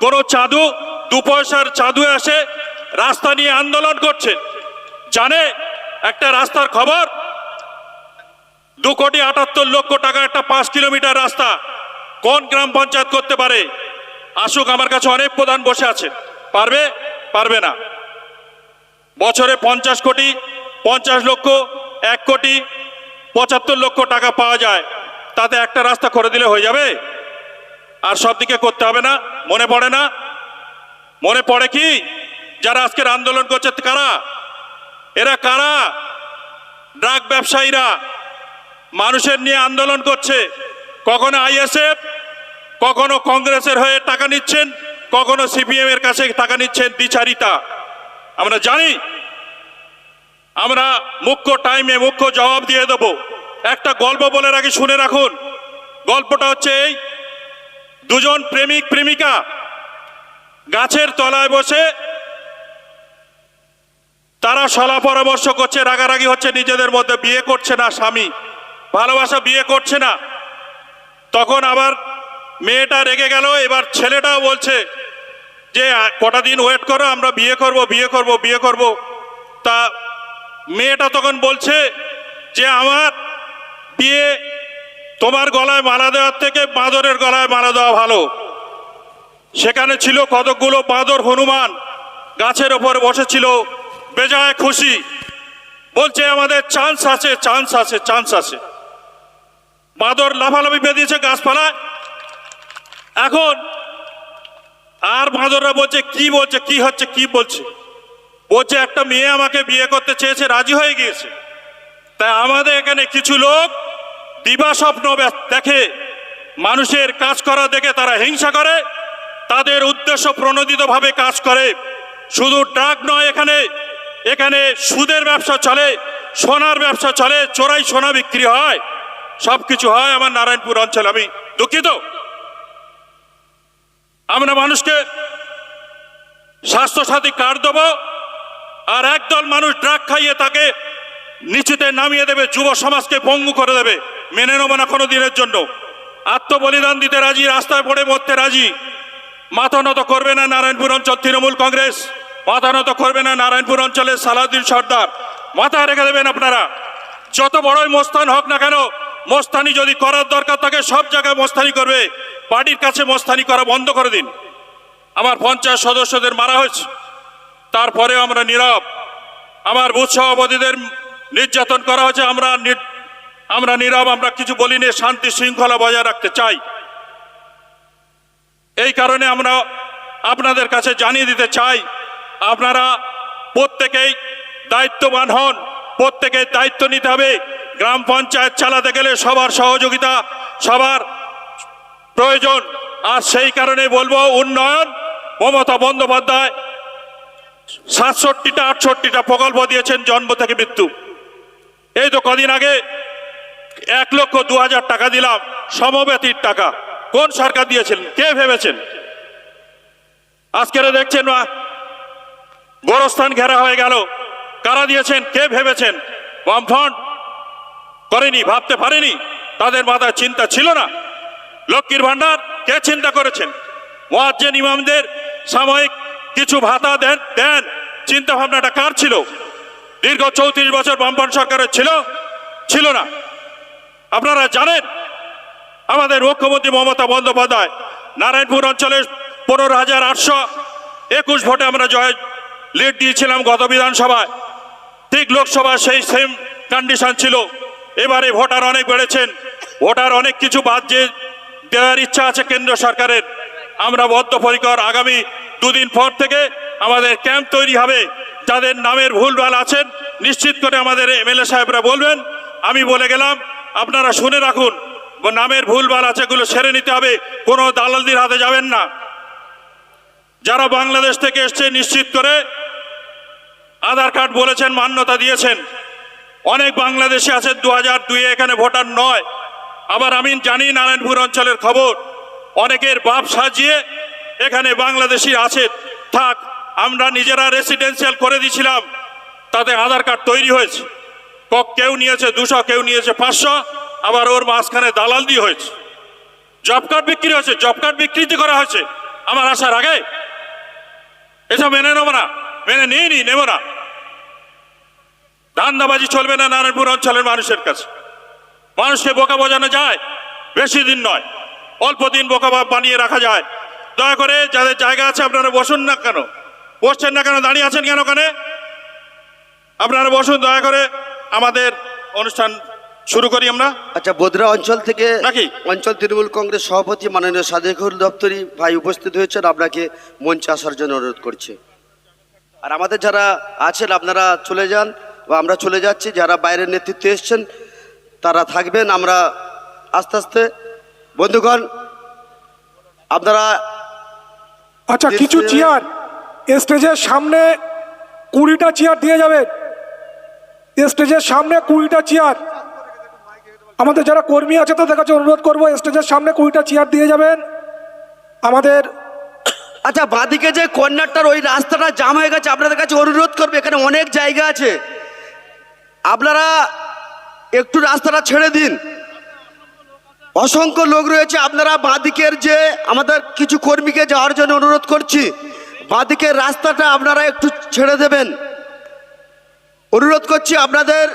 কোনো চাঁদু, দু পয়সার চাঁদু এসে রাস্তা নিয়ে আন্দোলন করছে। জানে? একটা রাস্তার খবর? দু কোটি আটাত্তর লক্ষ টাকা একটা পাঁচ কিলোমিটার রাস্তা। কোন গ্রাম পঞ্চায়েত করতে পারে? আসুক, আমার কাছে অনেক প্রধান বসে আছে। পারবে? পারবে না। বছরে পঞ্চাশ কোটি, পঞ্চাশ লক্ষ, এক কোটি, পঁচাত্তর লক্ষ টাকা পাওয়া যায়। তাতে একটা রাস্তা করে দিলে হয়ে যাবে? আর সব দিকে করতে হবে না, মনে পড়ে না? মনে পড়ে কি? যারা আজকের আন্দোলন করছে, কারা? এরা কারা? ড্রাগ ব্যবসায়ীরা মানুষের নিয়ে আন্দোলন করছে। কখনো আইএসএফ, কখনো কংগ্রেসের হয়ে টাকা নিচ্ছেন, কখনো সিপিএম এর কাছে টাকা নিচ্ছেন দ্বিচারিতা। আমরা জানি, আমরা মুখ্য টাইমে মুখ্য জবাব দিয়ে দেব। একটা গল্প বলে রাখি, শুনে রাখুন। গল্পটা হচ্ছে এই দুজন প্রেমিক, প্রেমিকা গাছের তলায় বসে তারা সলা পরামর্শ করছে, রাগারাগি হচ্ছে, নিজেদের মধ্যে বিয়ে করছে না স্বামী। ভালোবাসা বিয়ে করছে না। তখন আবার মেয়েটা রেগে গেল, এবার ছেলেটাও বলছে যে, কটা দিন ওয়েট করো, আমরা বিয়ে করব বিয়ে করব বিয়ে করব। তা মেয়েটা তখন বলছে যে, আমার বিয়ে তোমার গলায় মালা দেওয়ার থেকে বাঁদরের গলায় মালা দেওয়া ভালো। সেখানে ছিল কতকগুলো বাঁদর হনুমান, গাছের ওপর বসেছিল, বেজায় খুশি। বলছে, আমাদের চান্স আছে চান্স আছে চান্স আছে। বাঁদর লাফালাফি বেঁধেছে গাছপালায়। এখন আর বাঁদররা বলছে, কি বলছে, কি হচ্ছে, কি বলছে? বলছে, একটা মেয়ে আমাকে বিয়ে করতে চেয়েছে, রাজি হয়ে গিয়েছে। তাই আমাদের এখানে কিছু লোক দিবা স্বপ্ন দেখে, মানুষের কাজ করা দেখে তারা হিংসা করে, তাদের উদ্দেশ্য প্রণোদিতভাবে কাজ করে। শুধু ড্রাগ নয় এখানে এখানে সুদের ব্যবসা চলে, সোনার ব্যবসা চলে, চোরাই সোনা বিক্রি হয়। সব কিছু হয় আমার নারায়ণপুর অঞ্চলে। আমি দুঃখিত। আমরা মানুষকে স্বাস্থ্যসাথী কার্ড দেবো আর একদল মানুষ ড্রাগ খাইয়ে তাকে নিচেতে নামিয়ে দেবে, যুব সমাজকে পঙ্গু করে দেবে। মেনে নেব না কোনো দিনের জন্য। আত্মবলিদান দিতে রাজি, রাস্তায় পড়ে মরতে রাজি। মাথা নত করবে না নারায়ণপুর অঞ্চল তৃণমূল কংগ্রেস। মাথা নত করবে না নারায়ণপুর অঞ্চলের সালাউদ্দিন সর্দার। মাথা রেখে দেবেন আপনারা। যত বড়ই মোস্তান হোক না কেন, মোস্তানি যদি করার দরকার থাকে, সব জায়গায় মোস্তানি করবে। পার্টির কাছে মোস্তানি করা বন্ধ করে দিন। আমার পঞ্চায়েত সদস্যদের মারা হয়েছে। তারপরে আমরা নীরব। আমার বুথ সভাপতিদের নির্যাতন করা হয়েছে। আমরা আমরা নীরব, আমরা কিছু বলিনি, শান্তি শৃঙ্খলা বজায় রাখতে চাই। এই কারণে আমরা আপনাদের কাছে জানিয়ে দিতে চাই, আপনারা প্রত্যেকেই দায়িত্ববান হন প্রত্যেকের দায়িত্ব নিতে হবে। গ্রাম পঞ্চায়েত চালাতে গেলে সবার সহযোগিতা, সবার প্রয়োজন। আর সেই কারণে বলব, উন্নয়ন, মমতা বন্দ্যোপাধ্যায় সাতষট্টিটা, আটষট্টিটা প্রকল্প দিয়েছেন, জন্ম থেকে মৃত্যু। এই তো কদিন আগে এক লক্ষ দু হাজার টাকা দিলাম সমব্যতির টাকা। কোন সরকার দিয়েছেন কে ভেবেছেন? আজকের দেখছেন না? গোরস্থান ঘেরা হয়ে গেল। কারা দিয়েছেন? কে ভেবেছেন? বামফ্রন্ট করেনি, ভাবতে পারেনি? তাদের মাথায় চিন্তা ছিল না? লক্ষ্মীর ভান্ডার কে চিন্তা করেছেন? মোয়াজ্জেন ইমামদের সাময়িক কিছু ভাতা দেন দেন। চিন্তা ভাবনাটা কার ছিল? দীর্ঘ চৌত্রিশ বছর বামফ্রন্ট সরকারের ছিল? ছিল না। আপনারা জানেন, আমাদের মুখ্যমন্ত্রী মমতা বন্দ্যোপাধ্যায় নারায়ণপুর অঞ্চলের পনেরো হাজার আটশো একুশ ভোটে আমরা জয়, লিড দিয়েছিলাম গত বিধানসভায়। ঠিক লোকসভায় সেই সেম কন্ডিশন ছিল। এবারে ভোটার অনেক বেড়েছেন। ভোটার অনেক কিছু বাদ যে দেওয়ার ইচ্ছা আছে কেন্দ্র সরকারের। আমরা বদ্ধপরিকর আগামী দুদিন পর থেকে আমাদের ক্যাম্প তৈরি হবে। যাদের নামের ভুলভাল আছেন, নিশ্চিত করে আমাদের এমএলএ সাহেবরা বলবেন। আমি বলে গেলাম আপনারা শুনে রাখুন নামের ভুলভাল আছে এগুলো সেরে নিতে হবে, কোনো দালালদের হাতে যাবেন না। যারা বাংলাদেশ থেকে এসছে, নিশ্চিত করে আধার কার্ড বলেছেন, মান্যতা দিয়েছেন। অনেক বাংলাদেশি আছে দু হাজার দুই এখানে ভোটার নয়। আবার আমি জানি নারায়ণপুর অঞ্চলের খবর, অনেকের বাপ সাজিয়ে এখানে বাংলাদেশি আছে। থাক, আমরা নিজেরা রেসিডেন্সিয়াল করে দিয়েছিলাম, তাতে আধার কার্ড তৈরি হয়েছে। কক কেউ নিয়েছে দুশো, কেউ নিয়েছে পাঁচশো, আবার ওর মাঝখানে দালাল দিয়ে হয়েছে। জব কার্ড বিক্রি হয়েছে, জব কার্ড বিকৃতি করা হয়েছে। আমার আসার আগে? এসব মেনে নেব না। মেনে নিয়ে নি নেব না। ধান্দাবাজি চলবে না নারায়ণপুর অঞ্চলের মানুষের কাছে। মানুষকে বোকা বোঝানো যায়, বেশি দিন নয়। অল্প দিন বোকা বানিয়ে রাখা যায়। দয়া করে যাদের জায়গা আছে আপনারা বসুন না কেন? বসছেন না কেন? দাঁড়িয়ে আছেন কেন ওখানে? আপনারা বসুন দয়া করে। আমাদের অনুষ্ঠান শুরু করি আমরা। আচ্ছা বদরা অঞ্চল থেকে নাকি? অঞ্চল তৃণমূল কংগ্রেস সভাপতি মাননীয় সাদেকুল দপ্তরি ভাই উপস্থিত হয়েছেন আপনাকে মঞ্চে আসার জন্য অনুরোধ করছে। আর আমাদের যারা আছেন আপনারা চলে যান বা আমরা চলে যাচ্ছি যারা বাইরের নেতৃত্বে এসছেন তারা থাকবেন। আমরা আস্তে আস্তে বন্ধুগণ আপনারা আচ্ছা কিছু চেয়ার স্টেজের সামনে কুড়িটা চেয়ার দিয়ে যাবেন। স্টেজের সামনে কুড়িটা চেয়ার আমাদের যারা কর্মী আছে তাদের কাছে অনুরোধ করব স্টেজের সামনে কুড়িটা চেয়ার দিয়ে যাবেন। আমাদের আচ্ছা বাঁদিকে যে কর্নারটার ওই রাস্তাটা জাম হয়ে গেছে, আপনাদের কাছে অনুরোধ করবে, এখানে অনেক জায়গা আছে। আপনারা একটু রাস্তাটা ছেড়ে দিন। অসংখ্য লোক রয়েছে, আপনারা বাঁদিকের যে আমাদের কিছু কর্মীকে যাওয়ার জন্য অনুরোধ করছি, বাঁদিকের রাস্তাটা আপনারা একটু ছেড়ে দেবেন। অনুরোধ করছি আপনাদের